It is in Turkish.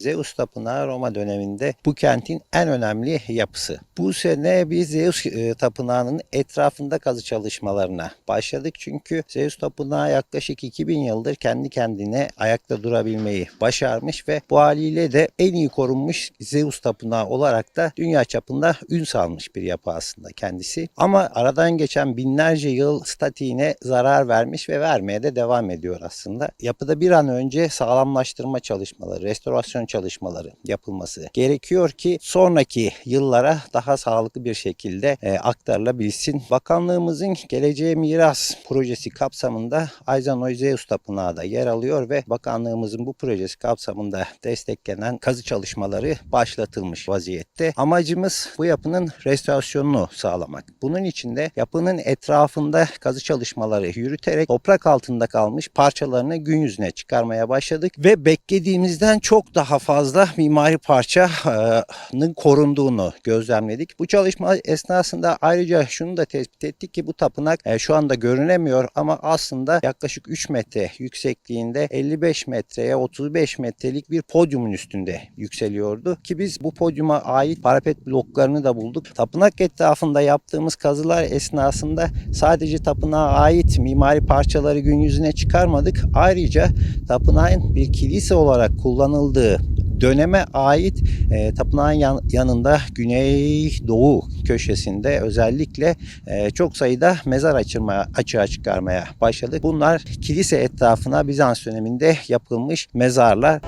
Zeus Tapınağı Roma döneminde bu kentin en önemli yapısı. Bu sene biz Zeus e, Tapınağı'nın etrafında kazı çalışmalarına başladık. Çünkü Zeus Tapınağı yaklaşık 2000 yıldır kendi kendine ayakta durabilmeyi başarmış ve bu haliyle de en iyi korunmuş Zeus Tapınağı olarak da dünya çapında ün salmış bir yapı aslında kendisi. Ama aradan geçen binlerce yıl statiğine zarar vermiş ve vermeye de devam ediyor aslında. Yapıda bir an önce sağlamlaştırma çalışmaları, restorasyon çalışmaları yapılması gerekiyor ki sonraki yıllara daha sağlıklı bir şekilde e, aktarılabilsin. Bakanlığımızın Geleceğe Miras projesi kapsamında Ayzanoy Zeus Tapınağı da yer alıyor ve bakanlığımızın bu projesi kapsamında desteklenen kazı çalışmaları başlatılmış vaziyette. Amacımız bu yapının restorasyonunu sağlamak. Bunun için de yapının etrafında kazı çalışmaları yürüterek toprak altında kalmış parçalarını gün yüzüne çıkarmaya başladık ve beklediğimizden çok daha fazla mimari parçanın korunduğunu gözlemledik. Bu çalışma esnasında ayrıca şunu da tespit ettik ki bu tapınak e, şu anda görünemiyor ama aslında yaklaşık 3 metre yüksekliğinde 55 metreye 35 metrelik bir podyumun üstünde yükseliyordu ki biz bu podyuma ait parapet bloklarını da bulduk. Tapınak etrafında yaptığımız kazılar esnasında sadece tapınağa ait mimari parçaları gün yüzüne çıkarmadık. Ayrıca tapınağın bir kilise olarak kullanıldığı döneme ait e, tapınağın yan- yanında güney doğu köşesinde özellikle e, çok sayıda mezar açılma, açığa çıkarmaya başladık. Bunlar kilise etrafına Bizans döneminde yapılmış mezarlar.